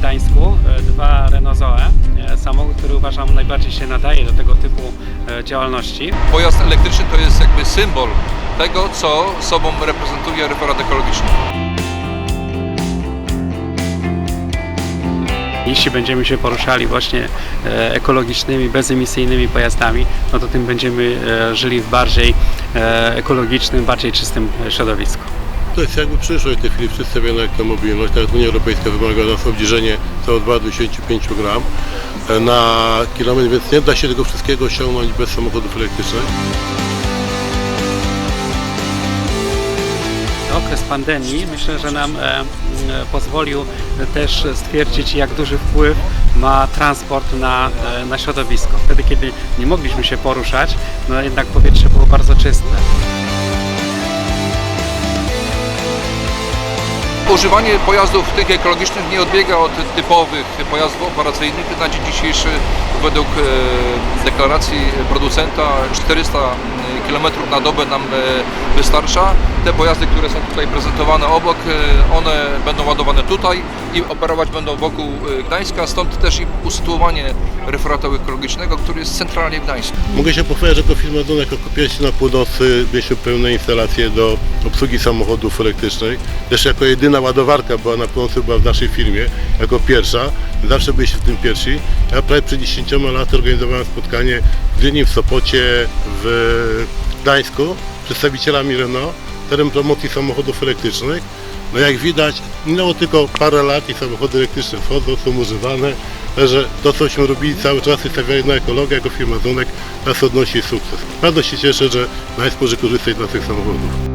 Gdańsku e, dwa Renault Zoe, e, samochód, który uważam najbardziej się nadaje do tego typu e, działalności. Pojazd elektryczny to jest jakby symbol tego, co sobą reprezentuje referat ekologiczny. Jeśli będziemy się poruszali właśnie ekologicznymi, bezemisyjnymi pojazdami, no to tym będziemy żyli w bardziej ekologicznym, bardziej czystym środowisku. To jest jakby przyszłość w tej chwili przedstawiona elektromobilność. Nawet Unia Europejska wymaga nas obniżenie CO2 do 25 gram e, na kilometr, więc nie da się tego wszystkiego osiągnąć bez samochodów elektrycznych. Okres pandemii myślę, że nam e, pozwolił też stwierdzić, jak duży wpływ ma transport na, e, na środowisko. Wtedy, kiedy nie mogliśmy się poruszać, no jednak powietrze było bardzo czyste. Używanie pojazdów tych ekologicznych nie odbiega od typowych pojazdów operacyjnych. Na dzień dzisiejszy według e, deklaracji producenta 400 km na dobę nam e, wystarcza. Te pojazdy, które są tutaj prezentowane obok, e, one będą ładowane tutaj i operować będą wokół e, Gdańska, stąd też i usytuowanie referatu ekologicznego, który jest centralnie w Gdańsku. Mogę się pochwalić, że jako firma Dunek jako pierwsi na północy mieliśmy pełne instalacje do obsługi samochodów elektrycznych. Też jako jedyna ładowarka była na północy, była w naszej firmie, jako pierwsza. Zawsze byliśmy w tym pierwsi. Ja prawie przed 10 laty organizowałem spotkanie w Gdyni, w Sopocie, w Gdańsku z przedstawicielami Renault, teren promocji samochodów elektrycznych. No jak widać, minęło tylko parę lat i samochody elektryczne wchodzą, są używane. Także to, cośmy robili cały czas i stawiali na ekologię jako firma Dunek, nas odnosi sukces. Bardzo się cieszę, że może korzystać z naszych samochodów.